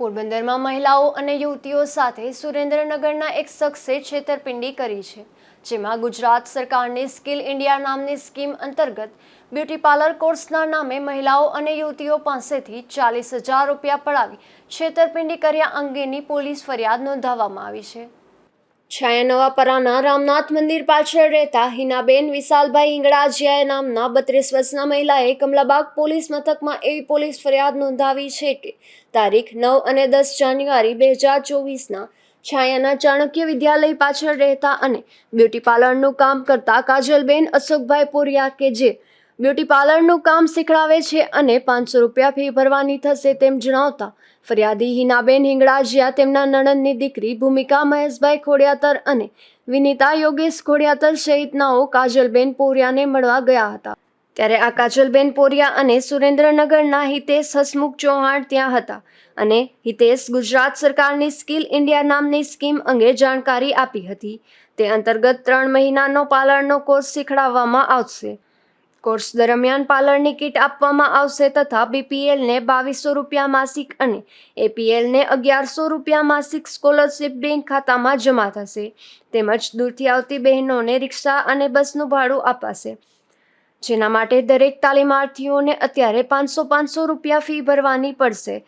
પોરબંદરમાં મહિલાઓ અને યુવતીઓ સાથે સુરેન્દ્રનગરના એક શખ્સે છેતરપિંડી કરી છે, જેમાં ગુજરાત સરકારની સ્કિલ ઇન્ડિયા નામની સ્કીમ અંતર્ગત બ્યુટી પાર્લર કોર્સના નામે મહિલાઓ અને યુવતીઓ પાસેથી ચાલીસ હજાર રૂપિયા પડાવી છેતરપિંડી કર્યા અંગેની પોલીસ ફરિયાદ નોંધાવવામાં આવી છે. છાયા નવાપરાના રામનાથ મંદિર પાછળ રહેતા હિનાબેન વિશાલભાઈ હિંગળાજીયા નામના બત્રીસ વર્ષના મહિલાએ કમલાબાગ પોલીસ મથકમાં એવી પોલીસ ફરિયાદ નોંધાવી છે કે તારીખ નવ અને દસ જાન્યુઆરી બે હજાર ચોવીસના છાયાના ચાણક્ય વિદ્યાલય પાછળ રહેતા અને બ્યુટી પાર્લરનું કામ કરતા કાજલબેન અશોકભાઈ પોરિયા કે જે બ્યુટી પાર્લરનું કામ શીખડાવે છે અને પાંચસો રૂપિયા ફી ભરવાની થશે તેમ જણાવતા ફરિયાદી હિનાબેન હિંગળાજિયા, તેમના નણંદની દીકરી ભૂમિકા મહેશભાઈ ખોડિયાતર અને વિનિતા યોગેશ ખોડિયાતર સહિતનાઓ કાજલબેન પોરિયાને મળવા ગયા હતા. ત્યારે આ કાજલબેન પોરિયા અને સુરેન્દ્રનગરના હિતેશ હસમુખ ચૌહાણ ત્યાં હતા અને હિતેશ ગુજરાત સરકારની સ્કિલ ઇન્ડિયા નામની સ્કીમ અંગે જાણકારી આપી હતી. તે અંતર્ગત ત્રણ મહિનાનો પાર્લરનો કોર્સ શીખડાવવામાં આવશે. કોર્સ દરમિયાન પાર્લરની કીટ આપવામાં આવશે તથા બીપીએલને બાવીસો રૂપિયા માસિક અને એપીએલને અગિયારસો રૂપિયા માસિક સ્કોલરશીપ બેંક ખાતામાં જમા થશે. તેમજ દૂરથી આવતી બહેનોને રિક્ષા અને બસનું ભાડું અપાશે. જેના માટે દરેક તાલીમાર્થીઓને અત્યારે પાંચસો પાંચસો રૂપિયા ફી ભરવાની પડશે.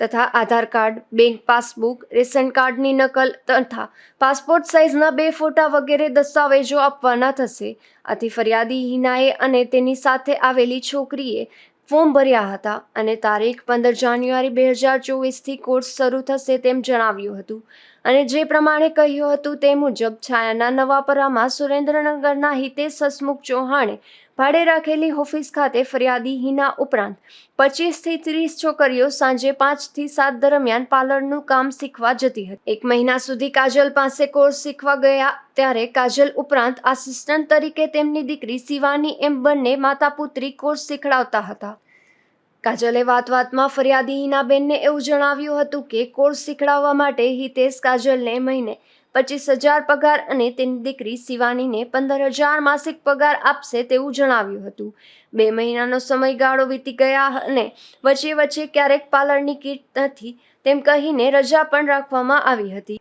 તથા Aadhaar card, bank passbook, ration કાર્ડની નકલ તથા પાસપોર્ટ સાઇઝના બે ફોટા વગેરે દસ્તાવેજો આપવાના થશે. આથી ફરિયાદી હિનાએ અને તેની સાથે આવેલી છોકરીએ ફોર્મ ભર્યા હતા અને તારીખ પંદર જાન્યુઆરી બે હજાર ચોવીસથી કોર્સ શરૂ થશે તેમ જણાવ્યું હતું. અને જે પ્રમાણે કહ્યું હતું તે મુજબ છાયાના નવાપરામાં સુરેન્દ્રનગરના હિતેશ હસમુખ ચૌહાણે ભાડે રાખેલી ઓફિસ ખાતે ફરિયાદી હિના ઉપરાંત પચીસથી ત્રીસ છોકરીઓ સાંજે પાંચથી સાત દરમિયાન પાર્લરનું કામ શીખવા જતી હતી. એક મહિના સુધી કાજલ પાસે કોર્સ શીખવા ગયા ત્યારે કાજલ ઉપરાંત આસિસ્ટન્ટ તરીકે તેમની દીકરી શિવાની એમ બંને માતા પુત્રી કોર્સ શીખડાવતા હતા. કાજલે વાત વાતમાં ફરિયાદી હિનાબેનને એવું જણાવ્યું હતું કે કોર્સ શીખડાવવા માટે હિતેશ કાજલને મહિને પચીસ હજાર પગાર અને તેની દીકરી શિવાનીને પંદર હજાર માસિક પગાર આપશે તેવું જણાવ્યું હતું. બે મહિનાનો સમયગાળો વીતી ગયા અને વચ્ચે વચ્ચે ક્યારેક પાર્લરની કીટ નથી તેમ કહીને રજા પણ રાખવામાં આવી હતી.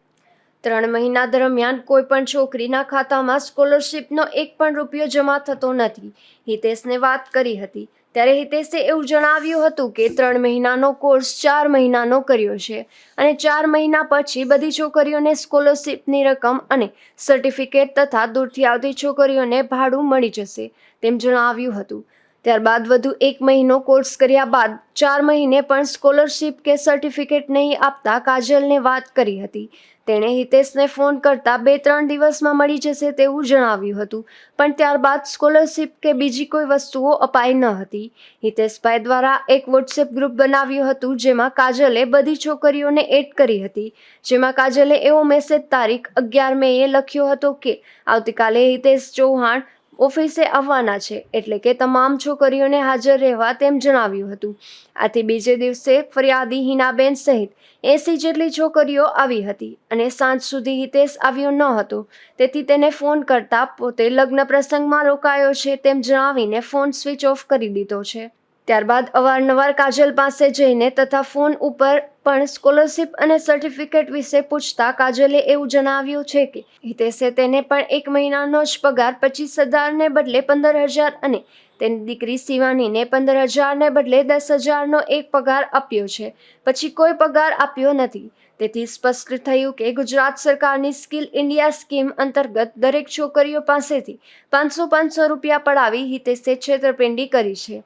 ત્રણ મહિના દરમિયાન કોઈ પણ છોકરીના ખાતામાં સ્કોલરશીપનો એક પણ રૂપિયો જમા થતો નથી. હિતેશને વાત કરી હતી. ત્યારે હિતેશે એવું જણાવ્યું હતું કે ત્રણ મહિનાનો કોર્સ ચાર મહિનાનો કર્યો છે અને ચાર મહિના પછી બધી છોકરીઓને સ્કોલરશીપની રકમ અને સર્ટિફિકેટ તથા દૂરથી આવતી છોકરીઓને ભાડું મળી જશે તેમ જણાવ્યું હતું. ત્યારબાદ વધુ એક મહિનો કોર્સ કર્યા બાદ ચાર મહિને પણ સ્કોલરશિપ કે સર્ટિફિકેટ નહીં આપતા કાજલને વાત કરી હતી. તેણે હિતેશને ફોન કરતા બે ત્રણ દિવસમાં મળી જશે તેવું જણાવ્યું હતું, પણ ત્યારબાદ સ્કોલરશિપ કે બીજી કોઈ વસ્તુઓ અપાઈ ન હતી. હિતેશભાઈ દ્વારા એક વોટ્સએપ ગ્રુપ બનાવ્યું હતું, જેમાં કાજલે બધી છોકરીઓને એડ કરી હતી, જેમાં કાજલે એવો મેસેજ તારીખ અગિયાર મેએ લખ્યો હતો કે, આવતીકાલે હિતેશ ચૌહાણ ઓફિસે આવવાના છે એટલે કે તમામ છોકરીઓને હાજર રહેવા તેમ જણાવ્યું હતું. આથી બીજે દિવસે ફરિયાદી હિનાબેન સહિત એસી જેટલી છોકરીઓ આવી હતી અને સાંજ સુધી હિતેશ આવ્યો ન હતો. તેથી તેને ફોન કરતા પોતે લગ્ન પ્રસંગમાં રોકાયો છે તેમ જણાવીને ફોન સ્વિચ ઓફ કરી દીધો છે. ત્યારબાદ અવારનવાર કાજલ પાસે જઈને તથા ફોન ઉપર પણ સ્કોલરશિપ અને સર્ટિફિકેટ વિશે પૂછતા કાજલે એવું જણાવ્યું છે કે હિતેશે તેને પણ એક મહિનાનો જ પગાર પચીસ હજારને બદલે પંદર હજાર અને તેની દીકરી શિવાનીને પંદર હજારને બદલે દસ હજારનો એક પગાર આપ્યો છે. પછી કોઈ પગાર આપ્યો નથી. તેથી સ્પષ્ટ થયું કે ગુજરાત સરકારની સ્કિલ ઇન્ડિયા સ્કીમ અંતર્ગત દરેક છોકરીઓ પાસેથી પાંચસો પાંચસો રૂપિયા પડાવી હિતેશે છેતરપિંડી કરી છે.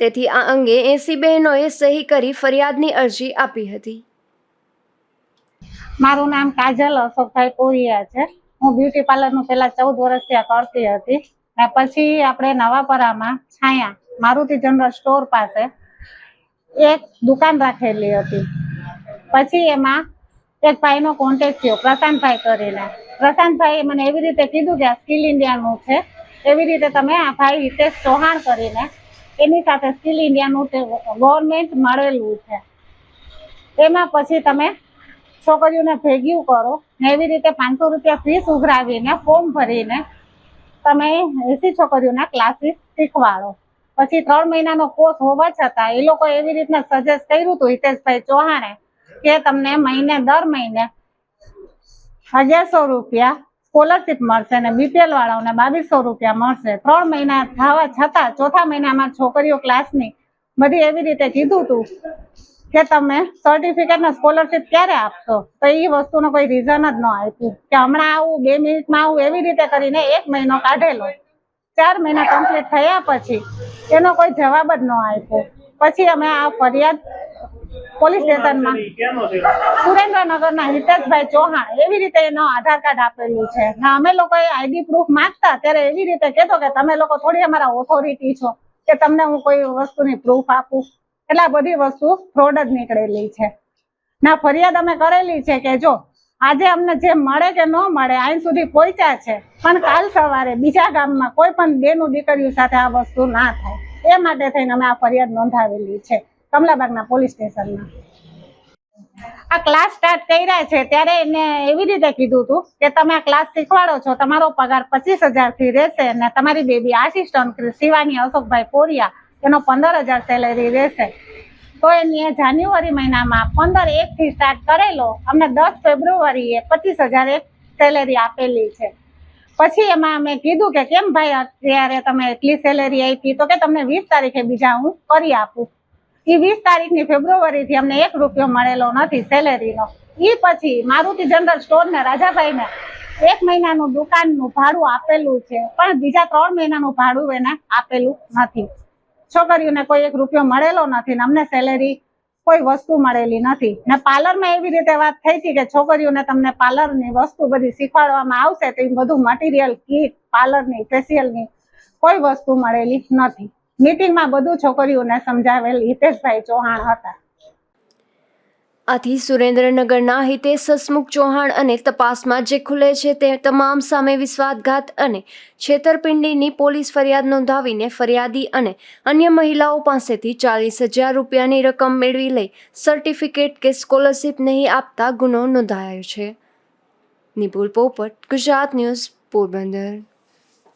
તેથી આ અંગે એસી બહેનોએ સહી કરી ફરિયાદની અરજી આપી હતી. મારું નામ કાજલ અશોકભાઈ કોરિયા છે. હું બ્યુટી પાર્લરનું પહેલા ચૌદ વર્ષ ત્યાં કરતી હતી. ને પછી આપણે નવાપરામાં છાયા મારુતિ જનરલ સ્ટોર પાસે એક દુકાન રાખેલી હતી. પછી એમાં એક ભાઈનો કોન્ટેક્ટ થયો, પ્રશાંતભાઈ કરીને. પ્રશાંતભાઈએ મને એવી રીતે કીધું કે આ સ્કિલ ઇન્ડિયાનું છે. એવી રીતે તમે આ ભાઈ હિતેશ ચૌહાણ કરીને એની સાથે સ્કિલ ઇન્ડિયાનું ગવર્મેન્ટ મળેલું છે. એમાં પછી તમે છોકરીઓને ભેગ્યું કરો એવી રીતે પાંચસો રૂપિયા ફીસ ઉઘરાવીને ફોર્મ ભરીને તમે એસી છોકરીઓના ક્લાસીસ શીખવાડો. પછી ત્રણ મહિનાનો કોર્સ હોવા છતાં એ લોકો એવી રીતના સજેસ્ટ કર્યું હતું હિતેશભાઈ ચૌહાણે કે તમને મહિને, દર મહિને હજારસો રૂપિયા સ્કોલરશીપ મળશે અને બીપીએલ વાળાઓને બાવીસો રૂપિયા મળશે. ત્રણ મહિના થવા છતાં ચોથા મહિનામાં છોકરીઓ ક્લાસની બધી એવી રીતે કીધું હતું કે તમે સર્ટિફિકેટ ને સ્કોલરશીપ ક્યારે આપશો? તો એ વસ્તુનો કોઈ રીઝન જ ન આપ્યું. કે હમણાં આવું, બે મિનિટમાં આવું એવી રીતે કરીને એક મહિનો કાઢેલો. ચાર મહિના કમ્પ્લીટ થયા પછી એનો કોઈ જવાબ જ ન આપ્યો. પછી અમે આ ફરિયાદ પોલીસ સ્ટેશનમાં સુરેન્દ્રનગરના હિતેશભાઈ ચૌહાણ એવી રીતે એનો આધાર કાર્ડ આપેલું છે. ને અમે લોકોએ આઈડી પ્રૂફ માંગતા ત્યારે એવી રીતે કહેતો કે તમે લોકો થોડી અમારા ઓથોરિટી છો કે તમને હું કોઈ વસ્તુની પ્રૂફ આપું. એટલે આ બધી વસ્તુ ફ્રોડ જ નીકળેલી છે. ના ફરિયાદ અમે કરેલી છે કે જો આજે અમને જે મળે કે ન મળે અહીં સુધી પહોંચ્યા છે. પણ કાલ સવારે બીજા ગામમાં કોઈ પણ બેનું દીકરીઓ સાથે આ વસ્તુ ના થાય. એ માટે થઈને અમે આ ફરિયાદ નોંધાવેલી છે. કમલાબાગના પોલીસ સ્ટેશનમાં. આ ક્લાસ સ્ટાર્ટ કર્યા છે ત્યારે એને એવી રીતે કીધું હતું કે તમે આ ક્લાસ શીખવાડો છો, તમારો પગાર પચીસ હજારથી રહેશે અને તમારી બેબી આસિસ્ટન્ટ શિવાની અશોકભાઈ પોરિયા, એનો પંદર હજાર સેલેરી રહેશે. તો એને જાન્યુઆરી મહિનામાં પંદર એક થી સ્ટાર્ટ કરેલો અમને દસ ફેબ્રુઆરીએ પચીસ હજાર એક સેલેરી આપેલી છે. પછી એમાં અમે કીધું કે કેમ ભાઈ અત્યારે તમે એટલી સેલેરી આપી? તો કે તમને વીસ તારીખે બીજા હું કરી આપું. એ વીસ તારીખની ફેબ્રુઆરી થી અમને એક રૂપિયો મળેલો નથી સેલેરીનો. એ પછી મારુતિ જનરલ સ્ટોર ને રાજાભાઈને એક મહિનાનું દુકાનનું ભાડું આપેલું છે, પણ બીજા ત્રણ મહિનાનું ભાડું એને આપેલું નથી. છોકરીઓને કોઈ એક રૂપિયો મળેલો નથી ને અમને સેલેરી કોઈ વસ્તુ મળેલી નથી. ને પાર્લરમાં એવી રીતે વાત થઈ હતી કે છોકરીઓને તમને પાર્લરની વસ્તુ બધી શીખવાડવામાં આવશે તો બધું મટીરિયલ કીટ પાર્લરની ફેશિયલની કોઈ વસ્તુ મળેલી નથી. મીટિંગમાં બધું છોકરીઓને સમજાવેલ હિતેશભાઈ ચૌહાણ હતા. આથી સુરેન્દ્રનગરના હિતેશ હસમુખ ચૌહાણ અને તપાસમાં જે ખુલે છે તે તમામ સામે વિશ્વાસઘાત અને છેતરપિંડીની પોલીસ ફરિયાદ નોંધાવીને ફરિયાદી અને અન્ય મહિલાઓ પાસેથી ચાલીસ હજાર રૂપિયાની રકમ મેળવી લઈ સર્ટિફિકેટ કે સ્કોલરશીપ નહીં આપતા ગુનો નોંધાયો છે. નિપુલ પોપટ, ગુજરાત ન્યૂઝ પોરબંદર.